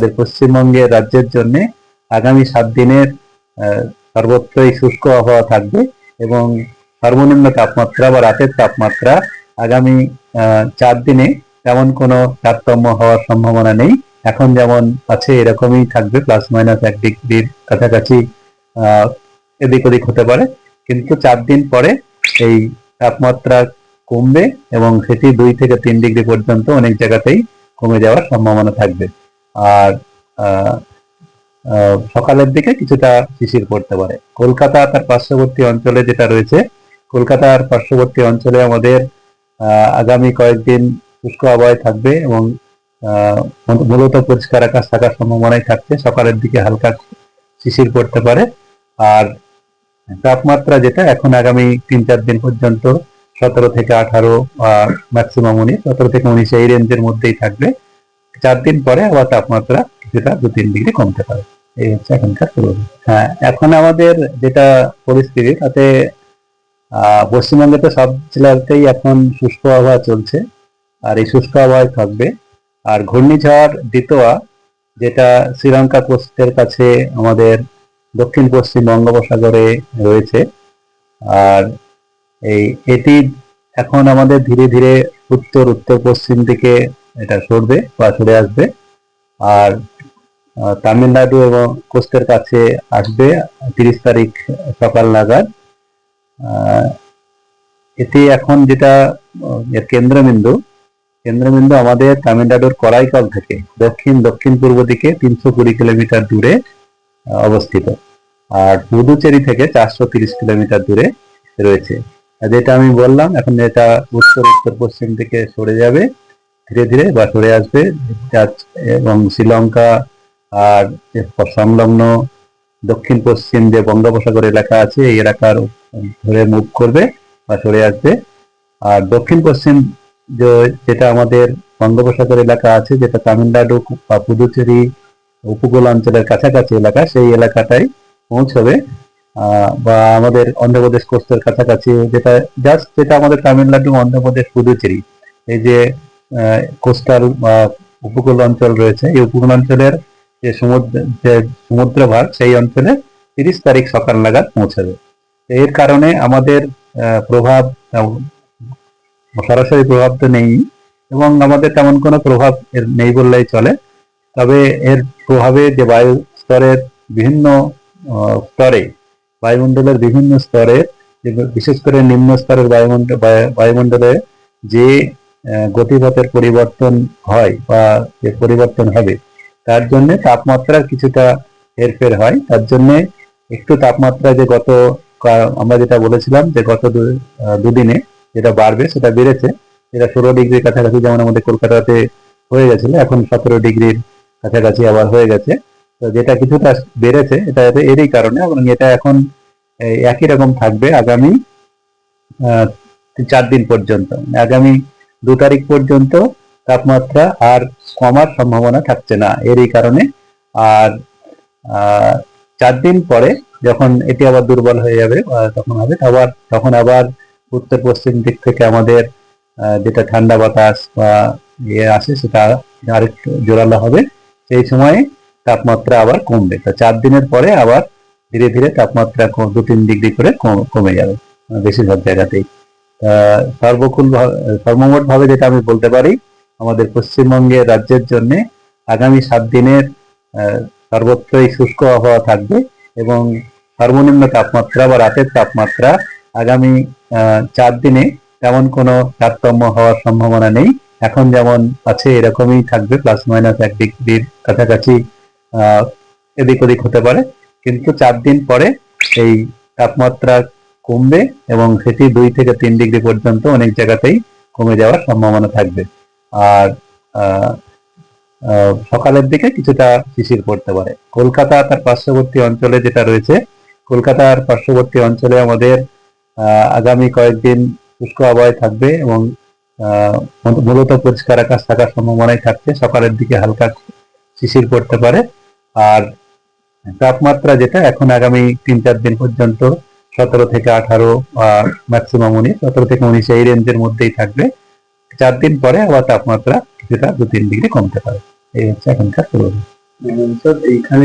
আমাদের পশ্চিমবঙ্গের রাজ্যের জন্য আগামী সাত দিনের সর্বত্রই শুষ্ক আবহাওয়া থাকবে এবং সর্বনিম্ন তাপমাত্রা বা রাতের তাপমাত্রা আগামী চার দিনে তেমন কোনো তারতম্য হওয়ার সম্ভাবনা নেই। এখন যেমন আছে এরকমই থাকবে প্লাস মাইনাস এক ডিগ্রির কাছাকাছি এদিক ওদিক হতে পারে। কিন্তু চার দিন পরে এই তাপমাত্রা কমবে এবং সেটি দুই থেকে তিন ডিগ্রি পর্যন্ত অনেক জায়গাতেই কমে যাওয়ার সম্ভাবনা থাকবে। আর সকালের দিকে কিছুটা শিশির পড়তে পারে। কলকাতা তার পার্শ্ববর্তী অঞ্চলে যেটা রয়েছে, কলকাতার পার্শ্ববর্তী অঞ্চলে আমাদের আগামী কয়েকদিন শুষ্ক আবহাওয়ায় থাকবে এবং মূলত পরিষ্কার আকাশ থাকার সম্ভাবনাই থাকছে। সকালের দিকে হালকা শিশির পড়তে পারে। আর তাপমাত্রা যেটা এখন আগামী তিন চার দিন পর্যন্ত সতেরো থেকে আঠারো ম্যাক্সিমাম উনিশ, সতেরো থেকে উনিশ এই রেঞ্জের মধ্যেই থাকবে। চার দিন পরে আবার তাপমাত্রা কিছুটা দু, তিন ডিগ্রি কমতে পারে। এই হচ্ছে এখনকার পূর্বাভাস। হ্যাঁ এখন আমাদের যেটা পরিস্থিতি, তাতে পশ্চিমবঙ্গে তো সব জেলাতেই এখন শুষ্ক আবহাওয়া চলছে, আর এই শুষ্ক আবহাওয়ায় থাকবে। আর ঘূর্ণিঝড় দিতোয়া, যেটা শ্রীলঙ্কা কোস্টের কাছে আমাদের দক্ষিণ পশ্চিম বঙ্গোপসাগরে রয়েছে, আর এই এটি এখন আমাদের ধীরে ধীরে উত্তর উত্তর পশ্চিম দিকে এটা সরবে বা সরে আসবে। আর তামিলনাড়ু এবং কোস্টের কাছে আসবে তিরিশ তারিখ সকাল নাগাদ। এটি এখন যেটা এর কেন্দ্রবিন্দু কেন্দ্রবিন্দু আমাদের তামিলনাড়ুর করাইকল থেকে দক্ষিণ দক্ষিণ পূর্ব দিকে তিনশো কুড়ি কিলোমিটার দূরে অবস্থিত। আর পুদুচেরি থেকে চারশো তিরিশ কিলোমিটার দূরে রয়েছে। যেটা আমি বললাম, এখন এটা উত্তর উত্তর পশ্চিম দিকে সরে যাবে ধীরে ধীরে বা সরে আসবে। এবং শ্রীলঙ্কা আর সংলগ্ন দক্ষিণ পশ্চিম যে বঙ্গোপসাগর এলাকা আছে, এই এলাকার ধরে মুভ করবে বা সরে আসবে। আর দক্ষিণ পশ্চিম যেটা আমাদের বঙ্গোপসাগর এলাকা আছে, যেটা তামিলনাড়ু বা পুদুচেরি, উপকূল অঞ্চলের কাছাকাছি এলাকা, সেই এলাকাটাই পৌঁছবে। বা আমাদের অন্ধ্রপ্রদেশ কোস্টের কাছাকাছি, যেটা জাস্ট যেটা আমাদের তামিলনাড়ু, অন্ধ্রপ্রদেশ, পুদুচেরি। এই যে কোস্টাল বা উপকূল অঞ্চল রয়েছে। এই উপকূল অঞ্চলের যে সমুদ্র যে সমুদ্র ভাগ সেই অঞ্চলে তিরিশ তারিখ সকাল নাগাদ পৌঁছাবে। এর কারণে আমাদের প্রভাব সরাসরি প্রভাব তো নেই এবং আমাদের তেমন কোনো প্রভাব এর নেই বললেই চলে। তবে এর প্রভাবে যে বায়ু স্তরের বিভিন্ন স্তরে, বায়ুমণ্ডলের বিভিন্ন স্তরে বিশেষ করে নিম্ন স্তরের বায়ুমণ্ডল, বায়ু- বায়ুমণ্ডলে যে গতিপথের পরিবর্তন হয় বা যে পরিবর্তন হবে। তার জন্য তাপমাত্রার কিছুটা হেরফের হয়। তার জন্য একটু তাপমাত্রা যে গত আমরা যেটা বলেছিলাম যে গত দুদিনে যেটা বাড়বে সেটা বেড়েছে। যেটা ষোলো ডিগ্রির কাছাকাছি যেমন আমাদের কলকাতাতে হয়ে গেছিল, এখন সতেরো ডিগ্রির কাছাকাছি আবার হয়ে গেছে। তো যেটা কিছুটা বেড়েছে, এটা এরই কারণে এবং এটা এখন একই রকম থাকবে আগামী চার দিন পর্যন্ত। আগামী দু তারিখ পর্যন্ত তাপমাত্রা আর কমার সম্ভাবনা থাকছে না, এরই কারণে। আর চার দিন পরে যখন এটি আবার দুর্বল হয়ে যাবে তখন হবে। আবার, তখন আবার উত্তর পশ্চিম দিক থেকে আমাদের যেটা ঠান্ডা বাতাস বা ইয়ে আসে সেটা আরেকটু জোরালো হবে। সেই সময়ে তাপমাত্রা আবার কমবে। তো চার দিনের পরে আবার ধীরে ধীরে তাপমাত্রা দু তিন ডিগ্রি করে কমে যাবে বেশিরভাগ জায়গাতেই। সর্বকুল সর্বমোট ভাবে যেটা আমি বলতে পারি, আমাদের পশ্চিমবঙ্গের রাজ্যের জন্য আগামী সাত দিনের সর্বত্রই শুষ্ক আবহাওয়া থাকবে এবং সর্বনিম্ন তাপমাত্রা বা রাতের তাপমাত্রা আগামী চার দিনে তেমন কোনো তারতম্য হওয়ার সম্ভাবনা নেই। এখন যেমন আছে এরকমই থাকবে প্লাস মাইনাস এক ডিগ্রির কাছাকাছি এদিক ওদিক হতে পারে। কিন্তু চার দিন পরে এই তাপমাত্রা কমবে এবং সেটি দুই থেকে তিন ডিগ্রি পর্যন্ত অনেক জায়গাতেই কমে যাওয়ার সম্ভাবনা থাকবে। আর সকালের দিকে কিছুটা শিশির পড়তে পারে। কলকাতা তার পার্শ্ববর্তী অঞ্চলে যেটা রয়েছে, কলকাতার পার্শ্ববর্তী অঞ্চলে আমাদের আগামী কয়েকদিন শুষ্ক আবহাওয়ায় থাকবে এবং মূলত পরিষ্কার আকাশ থাকার সম্ভাবনাই থাকছে। সকালের দিকে হালকা শিশির পড়তে পারে। আর, তাপমাত্রা যেটা এখন আগামী তিন চার দিন পর্যন্ত সতেরো থেকে আঠারো ম্যাক্সিমাম উনিশ, সতেরো থেকে উনিশ এই রেঞ্জের মধ্যেই থাকবে। চার দিন পরে আবার তাপমাত্রা কিছুটা দু তিন ডিগ্রি কমতে পারে। এই হচ্ছে এখনকার পূর্বাভাস। এইখানে